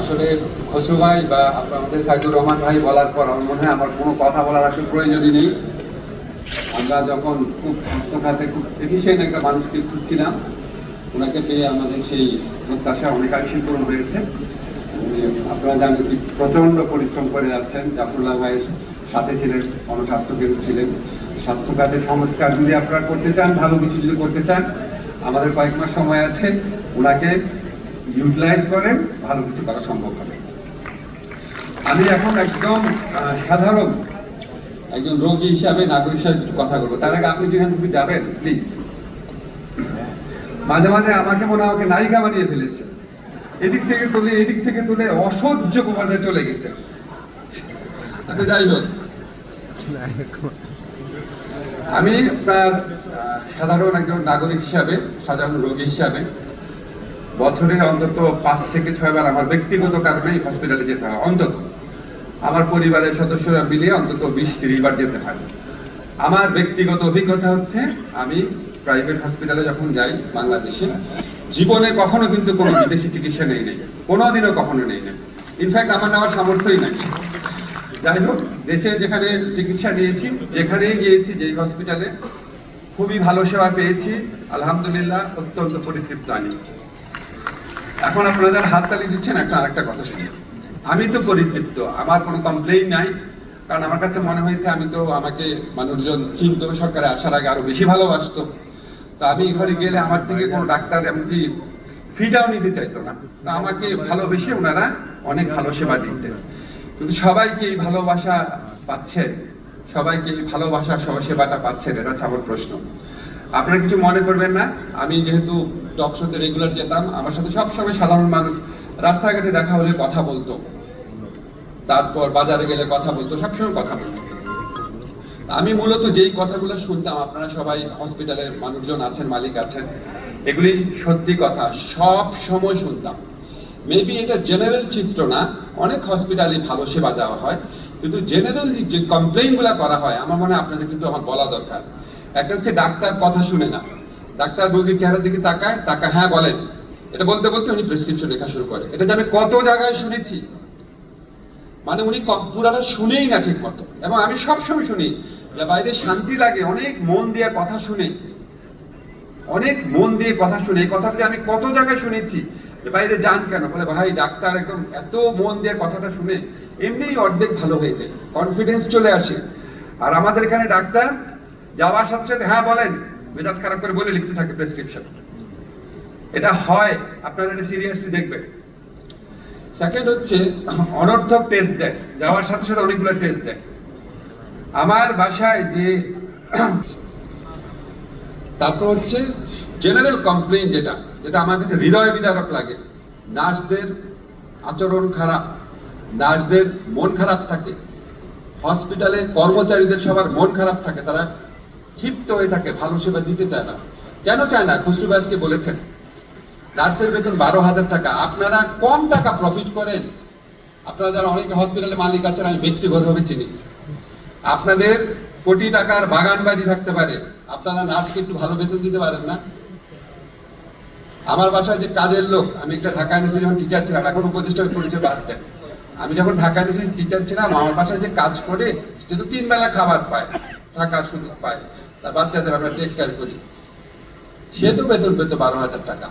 আসলে খসরু ভাই বা আমাদের সাইদুর রহমান ভাই বলার পর আমার মনে হয় আমার কোনো কথা বলার আসলে প্রয়োজনই নেই। আমরা যখন খুব স্বাস্থ্য খাতে খুব এফিসিয়েন্ট একটা মানুষকে খুঁজছিলাম ওনাকে পেয়ে আমাদের সেই প্রত্যাশা অনেকাংশই পূরণ হয়েছে। আপনারা জানেন কি প্রচণ্ড পরিশ্রম করে যাচ্ছেন। জাফরুল্লাহ ভাইয়ের সাথে ছিলেন গণস্বাস্থ্য কেন্দ্র ছিলেন। স্বাস্থ্য খাতে সংস্কার যদি আপনারা করতে চান, ভালো কিছু যদি করতে চান, আমাদের কয়েক মাস সময় আছে। ওনাকে ইউটিলাইজ করেন, ভালো কিছু করা সম্ভব হবে। আমি এখন একদম সাধারণ একজন রোগী হিসাবে নাগরিক হিসাবে কিছু কথা বলব। তার আগে আপনি যেখান থেকে যাবেন প্লিজ মাঝে মাঝে আমাকে মনে আমাকে নায়িকা বানিয়ে ফেলেছে। এদিক থেকে তুলে, এদিক থেকে তুলে অসহ্য পর্যায়ে চলে গেছে। আচ্ছা যাই হোক। আমি আপনার সাধারণ একজন নাগরিক হিসাবে, সাধারণ রোগী হিসাবে বছরে অন্তত পাঁচ থেকে ছয়বার আমার ব্যক্তিগত কারণে এই হসপিটালে যেতে হয়, অন্তত। আমার পরিবারের সদস্যরা মিলিয়ে অন্তত বিশ তিরিশ বার যেতে হয়। আমার ব্যক্তিগত অভিজ্ঞতা হচ্ছে, আমি প্রাইভেট হসপিটালে যখন যাই বাংলাদেশে, জীবনে কখনো কিন্তু কোনো বিদেশি চিকিৎসা নেই নেই, কোনোদিনও কখনো নেই নেই। ইনফ্যাক্ট আমার নেওয়ার সামর্থ্যই নাই। যাই হোক, দেশে যেখানে চিকিৎসা নিয়েছি, যেখানেই গিয়েছি, যেই হসপিটালে খুবই ভালো সেবা পেয়েছি, আলহামদুলিল্লাহ, অত্যন্ত পরিতৃপ্ত আমি। এখন আপনাদের হাততালি দিচ্ছেন, একটা আরেকটা কথা শুনে আমি তো পরিতৃপ্ত, আমার কোনো কমপ্লেইন নাই। কারণ আমার কাছে মনে হয়েছে আমি তো আমাকে মানুষজন চিনত, সরকারে আসার আগে আরও বেশি ভালোবাসতো। তো আমি ঘরে গেলে আমার থেকে কোনো ডাক্তার এমনকি ফিটাও নিতে চাইতো না। তো আমাকে ভালোবেসে ওনারা অনেক ভালো সেবা দিতেন। কিন্তু সবাইকে এই ভালোবাসা পাচ্ছেন? সবাইকে এই ভালোবাসা সহ সেবাটা পাচ্ছেন? এটা হচ্ছে আমার প্রশ্ন। আপনারা কিছু মনে করবেন না? আমি যেহেতু টক শোতে রেগুলার যেতাম, আমার সাথে সবসময় সাধারণ মানুষ, রাস্তাঘাটে দেখা হলে কথা বলতো। তারপর বাজারে গেলে কথা বলতো, সবসময় কথা বলতো। আমি মূলত যেই কথাগুলো শুনতাম, আপনারা সবাই হসপিটালের মানুষজন আছেন, মালিক আছেন, এগুলি সত্যি কথা সব সময় শুনতাম। মেবি এটা জেনারেল চিত্র না, অনেক হসপিটালে ভালো সেবা দেওয়া হয়, কিন্তু জেনারেল যে কমপ্লেইনগুলো করা হয়, আমার মনে হয় আপনাদের কিন্তু আমার বলা দরকার। একটা হচ্ছে ডাক্তার কথা শুনে না। ডাক্তার রোগীর চেহারার দিকে তাকায়, তাকা হ্যাঁ বলেন। এটা বলতে বলতে উনি প্রেসক্রিপশন লেখা শুরু করে এটা আমি কত জায়গায় শুনেছি। মানে উনি পুরাটা শুনেই না ঠিক মতো এবং আমি সবসময় শুনি যে বাইরে শান্তি লাগে, অনেক মন দিয়ে কথা শুনে। অনেক মন দিয়ে কথা শুনে। এই কথাটা আমি কত জায়গায় শুনেছি, যে বাইরে যান কেন? বলে, ভাই, ডাক্তার একদম এত মন দিয়ে কথাটা শুনে এমনিই অর্ধেক ভালো হয়ে যায়। কনফিডেন্স চলে আসে। আর আমাদের এখানে ডাক্তার যাওয়ার সাথে সাথে হ্যাঁ বলেন। মেজাজ খারাপ করে বলে লিখতে থাকে প্রেসক্রিপশন এটা হয়, আপনারা এটা সিরিয়াসলি দেখবেন। সেকেন্ড হচ্ছে, অনর্থক টেস্ট দেয় যাওয়ার সাথে সাথে অনেকগুলো টেস্ট দেয় আমার বাসায় যে, তারপর হচ্ছে জেনারেল কমপ্লেইন যেটা যেটা আমার কাছে হৃদয় বিদারক লাগে। নার্সদের আচরণ খারাপ, নার্সদের মন খারাপ থাকে। হসপিটালে কর্মচারীদের সবার মন খারাপ থাকে, তারা ক্ষিপ্ত হয়ে থাকে, ভালো সেবা দিতে চায় না। কেন চায় না? খুচরু আজকে বলেছেন। নার্সের বেতন বারো হাজার টাকা। আপনারা কম টাকা প্রফিট করেন। আপনারা যারা অনেক হসপিটালে মালিক আছেন, আমি ব্যক্তিগতভাবে চিনি। আপনাদের কোটি টাকার বাগান বাড়ি থাকতে পারে। আপনারা নার্সকে একটু ভালো বেতন দিতে পারেন না? আমার বাসায় যে কাজের লোক, আমি একটা ঢাকা ইউনিভার্সিটি যখন টিচার ছিলাম, এখন উপদেষ্টা পরিচয় বাড়তেন আমি যখন ঢাকা ইউনিভার্সিটি টিচার ছিলাম, আমার বাসায় যে কাজ করে, সে তো তিন বেলা খাবার পায়। থাকার সুযোগ পায়। তার বাচ্চাদের আমরা টেক কেয়ার করি। সে তো বেতন পেতো বারো হাজার টাকা।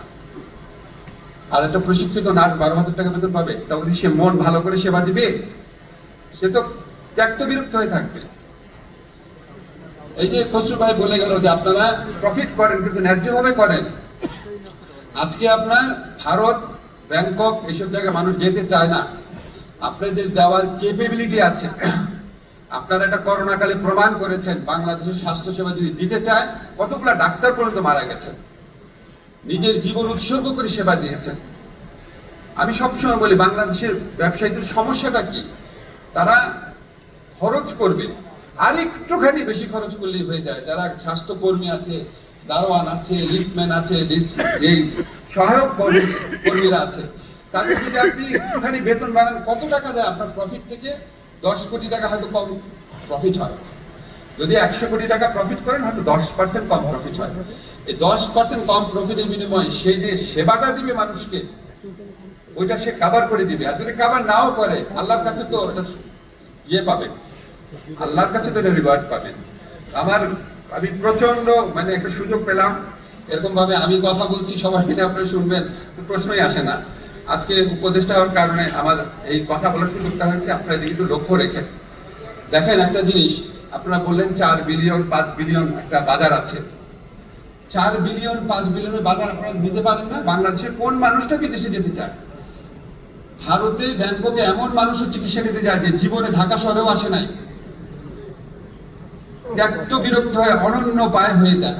আর একটা প্রশিক্ষিত নার্স বারো হাজার টাকা বেতন পাবে, তখন সে মন ভালো করে সেবা দিবে। সে তো ত্যক্ত বিরক্ত হয়ে থাকবে। এই যে খসরু ভাই বলে গেল যে আপনারা প্রফিট করেন, কিন্তু ন্যায্যভাবে করেন। আজকে আপনার ভারত, ব্যাংকক এইসব জায়গায় মানুষ যেতে চায় না। আপনাদের দেওয়ার কেপেবিলিটি আছে। আপনারা এটা করোনাকালে প্রমাণ করেছেন, বাংলাদেশের স্বাস্থ্যসেবা যদি দিতে চায়, কতগুলা ডাক্তার পর্যন্ত মারা গেছেন? নিজের জীবন উৎসর্গ করে সেবা দিয়েছেন। আমি সবসময় বলি, বাংলাদেশের ব্যবসায়ীদের সমস্যাটা কি? তারা খরচ করবে আর একটুখানি বেশি খরচ করলেই হয়ে যায়। যারা স্বাস্থ্যকর্মী আছে, দারোয়ান আছে, লিফটম্যান আছে সহায়ক কর্মীরা আছে। তাদের যদি আপনি একটুখানি বেতন বাড়ান, কত টাকা দেয় আপনার প্রফিট থেকে? দশ কোটি টাকা হয়তো কম প্রফিট হয়। যদি একশো কোটি টাকা প্রফিট করেন, হয়তো দশ পার্সেন্ট কম প্রফিট হয়। এই দশ পার্সেন্ট কম প্রফিটের বিনিময়ে সেই যে সেবাটা দিবে মানুষকে, ওইটা সে কাবার করে দিবে। আর যদি কাবার নাও করে, আল্লাহর কাছে তো এটা ইয়ে পাবে। আল্লাহর কাছে তো এটা রিওয়ার্ড পাবেন আমার, আমি প্রচণ্ড মানে একটা সুযোগ পেলাম। এরকম ভাবে আমি কথা বলছি, সবাই আপনারা শুনবেন প্রশ্নই আসে না। আজকে উপদেষ্টা হওয়ার কারণে আমার এই কথা বলার সুযোগটা হয়েছে, আপনারা একটু লক্ষ্য রেখে দেখেন একটা জিনিস, আপনারা বললেন চার বিলিয়ন, পাঁচ বিলিয়ন একটা বাজার আছে। চার বিলিয়ন, পাঁচ বিলিয়নের বাজার আপনারা নিতে পারেন না, বাংলাদেশের কোন মানুষটা বিদেশে যেতে চায়? ভারতে, ব্যাংককে এমন মানুষের চিকিৎসা নিতে যায় যে জীবনে ঢাকা শহরেও আসে নাই। ত্যাক্ত বিরক্ত হয়ে অনন্য পায় হয়ে যায়।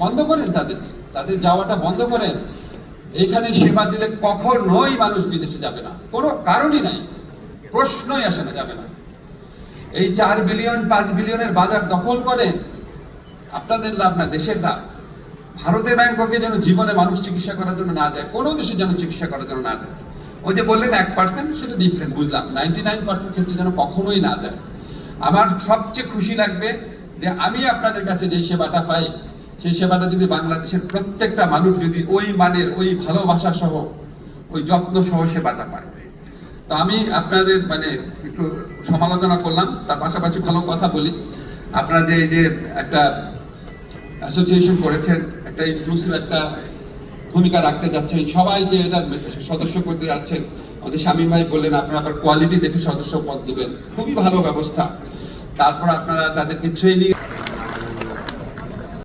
বন্ধ করেন তাদের তাদের যাওয়াটা বন্ধ করেন। এখানে সেবা দিলে কখনোই মানুষ বিদেশে যাবে না। কোনো কারণই নাই। প্রশ্নই আসে না, যাবে না। এই চার বিলিয়ন, পাঁচ বিলিয়নের বাজার দখল করেন আপনাদের লাভ না, দেশের লাভ। ভারতে ব্যাংককে যেন জীবনে মানুষ চিকিৎসা করার জন্য না যায়, কোনো দেশে যেন চিকিৎসা করার জন্য না যায়। ওই যে বললেন এক পার্সেন্ট সেটা ডিফারেন্ট বুঝলাম। নাইনটি নাইন পার্সেন্ট ক্ষেত্রে যেন কখনোই না যায়। আমার সবচেয়ে খুশি লাগবে যে আমি আপনাদের কাছে যে সেবাটা পাই সেই সেবাটা যদি বাংলাদেশের প্রত্যেকটা মানুষ যদি ওই মানের, ওই ভালোবাসা সহ, ওই যত্ন সহ সেবাটা পায়। তো আমি আপনাদের মানে একটু সমালোচনা করলাম, তার পাশাপাশি ভালো কথা বলি। আপনারা যে এই যে একটা অ্যাসোসিয়েশন করেছেন, একটা ইনক্লুসিভ একটা ভূমিকা রাখতে যাচ্ছেন, সবাইকে এটা সদস্য করতে যাচ্ছেন। আমাদের স্বামী ভাই বললেন, আপনারা আবার কোয়ালিটি দেখে সদস্য পদ দেবেন। খুবই ভালো ব্যবস্থা। তারপর আপনারা তাদেরকে ট্রেনিং